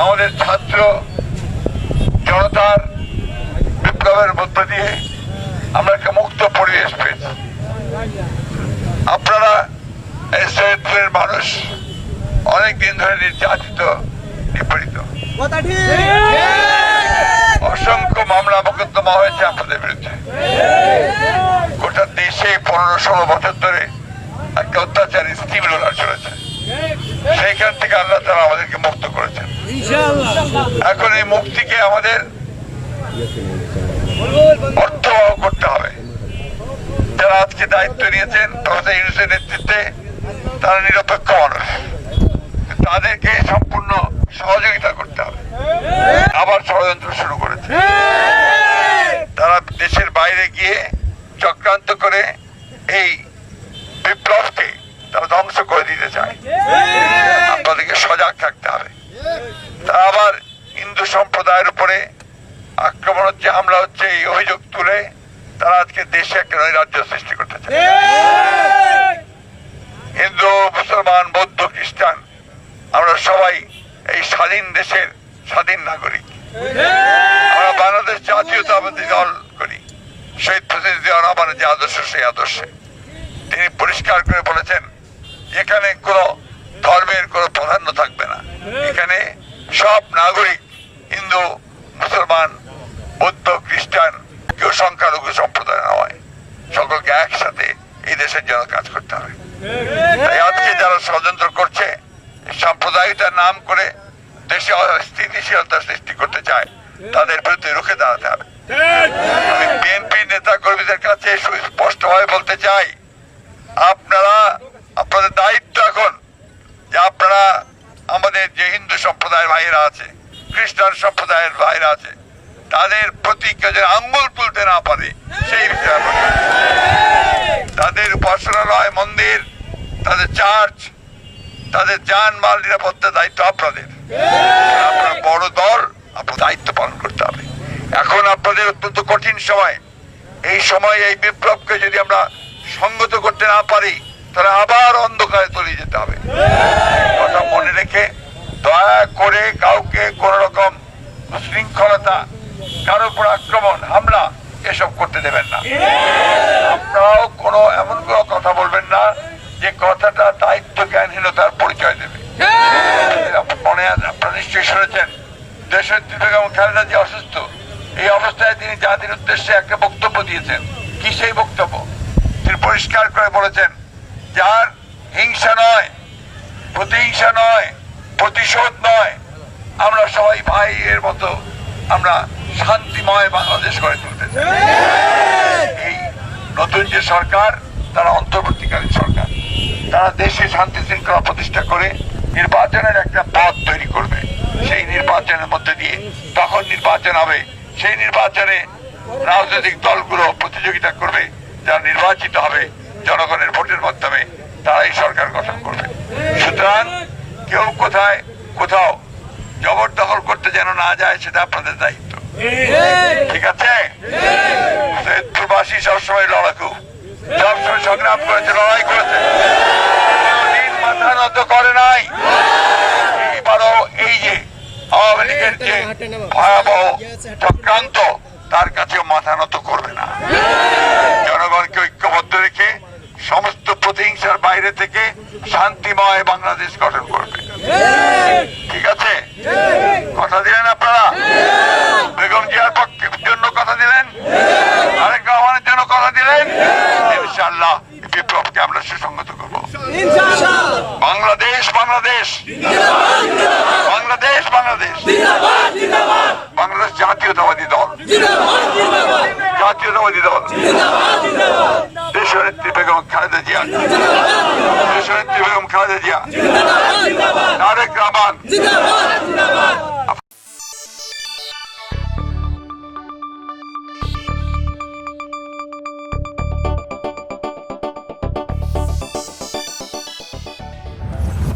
আমাদের ছাত্র জনতার বিপ্লবের মধ্য দিয়ে আমরা একটা মুক্ত পরিবেশ পেয়েছি। আপনারা এই সৈয়দপুরের মানুষ অনেক দিন ধরে নির্যাতিত, নিপীড়িত। অসংখ্য মামলা মোকদ্দমা হয়েছে আপনাদের বিরুদ্ধে। গোটা দেশে পনেরো ষোলো বছর ধরে একটা অত্যাচারী স্টিম রোলার চলেছে। সেইখান থেকে আল্লাহ তারা আমাদেরকে মুক্ত এখন এই মুক্তিকে আমাদের অর্থবহ করতে হবে। যারা আজকে দায়িত্ব নিয়েছেন প্রফেসর ইউনুসের নেতৃত্বে তারা নিরপেক্ষ মানুষ। তাদেরকে সম্পূর্ণ সহযোগিতা করতে হবে। আবার ষড়যন্ত্র শুরু করেছে। তারা দেশের বাইরে গিয়ে চক্রান্ত করে এই বিপ্লবকে তারা ধ্বংস করে দিতে চায় আপনাদেরকে সজাগ থাকতে হবে তারা আবার হিন্দু সম্প্রদায়ের উপরে আক্রমণ হচ্ছে এই অভিযোগ তুলে তারা আজকে দেশে একটা নৈরাজ্য সৃষ্টি করতে চায়। হিন্দু, মুসলমান, বৌদ্ধ, খ্রিস্টান, আমরা সবাই এই স্বাধীন দেশের স্বাধীন নাগরিক। আমরা বাংলাদেশ জাতীয়তাবাদী দল করি। শহীদ প্রেসিডেন্ট জিয়া রহমানের যে আদর্শ, সেই আদর্শে। তিনি পরিষ্কার করে বলেছেন, এখানে কোনো ধর্মের কোনো প্রাধান্য থাকবে না। এখানে সব নাগরিক, হিন্দু, মুসলমান খ্রিস্টান কেউ সংখ্যালঘু সম্প্রদায় নয়। সকলকে একসাথে এই দেশের জন্য কাজ করতে হবে। তাই আজকে যারা ষড়যন্ত্র করছে সাম্প্রদায়িকতার নাম করে দেশে স্থিতিশীলতা সৃষ্টি করতে চায়, তাদের বিরুদ্ধে রুখে দাঁড়াতে হবে। আমি বিএনপি নেতা কর্মীদের কাছে সুস্পষ্টভাবে বলতে চাই, আপনারা, আপনাদের দায়িত্ব এখন যে আপনারা আমাদের যে হিন্দু সম্প্রদায়ের ভাইয়েরা আছে, খ্রিস্টান সম্প্রদায়ের ভাইরা আছে তাদের প্রতি কেউ যেন আঙ্গুল তুলতে না পারে, সেই বিষয়ে তাদের উপাসনালয়, মন্দির, তাদের চার্চ, তাদের যান, মাল, নিরাপত্তার দায়িত্ব আপনাদের। আপনারা বড় দল আপনার দায়িত্ব পালন করতে হবে। এখন আপনাদের অত্যন্ত কঠিন সময়। এই সময় এই বিপ্লবকে যদি আমরা সঙ্গত করতে না পারি, তাহলে আবার অন্ধকারে তলিয়ে যেতে হবে। কথা মনে রেখে দয়া করে কাউকে কোন রকম শৃঙ্খলতা কারও উপর আক্রমণ, হামলা, এসব করতে দেবেন না। আপনারাও কোনো এমন কোনো কথা বলবেন না যে কথাটা দায়িত্ব, জ্ঞানহীনতার পরিচয় দেবে। মনে আপনারা নিশ্চয়ই শুনেছেন, দেশের বেগম খালেদা যে অসুস্থ, এই অবস্থায় তিনি জাতির উদ্দেশ্যে একটা বক্তব্য দিয়েছেন। কি সেই বক্তব্য? তিনি পরিষ্কার করে বলেছেন, যার হিংসা নয়, প্রতিহিংসা নয়, প্রতিশোধ নয়, আমরা সবাই ভাইয়ের মতো আমরা শান্তিময় বাংলাদেশ গড়ে তুলতে চাই। এই নতুন যে সরকার, তারা অন্তর্বর্তীকালীন সরকার। তারা দেশে শান্তি শৃঙ্খলা প্রতিষ্ঠা করে নির্বাচনের একটা পথ তৈরি করবে। সেই নির্বাচনের মধ্যে দিয়ে তখন নির্বাচন হবে। সেই নির্বাচনে রাজনৈতিক দলগুলো প্রতিযোগিতা করবে, যারা নির্বাচিত হবে জনগণের ভোটের মাধ্যমে। তারাই সরকার গঠন করবে। সুতরাং কেউ কোথায় যেন না যায় সেটা আপনাদের দায়িত্ব। ঠিক। আছে? সৈয়দপুরবাসী সবসময় লড়াকু। সবসময় সংগ্রাম করেছে লড়াই করেছে। মাথা নত করে নাই। এইবারও এই যে আওয়ামী লীগের যে ভয়াবহ চক্রান্ত তার কাছেও মাথা নত করবে না। জনগণকে ঐক্যবদ্ধ রেখে সমস্ত প্রতিহিংসার বাইরে থেকে শান্তিময় বাংলাদেশ গঠন করবে। ঠিক আছে? কথা দিলেন আপনারা? বেগম জিয়ার পক্ষের জন্য কথা দিলেন? আরেক রহমানের জন্য কথা দিলেন? ইনশাআল্লাহ এই বিপ্লবকে আমরা সুসংগত করব। বাংলাদেশ বাংলাদেশ। বাংলাদেশ বাংলাদেশ। বাংলাদেশ জাতীয়তাবাদী দল। জাতীয়তাবাদী দল। দেশনেত্রী বেগম খালেদা জিয়া। দেশনেত্রী বেগম খালেদা জিয়া। তারেক রহমান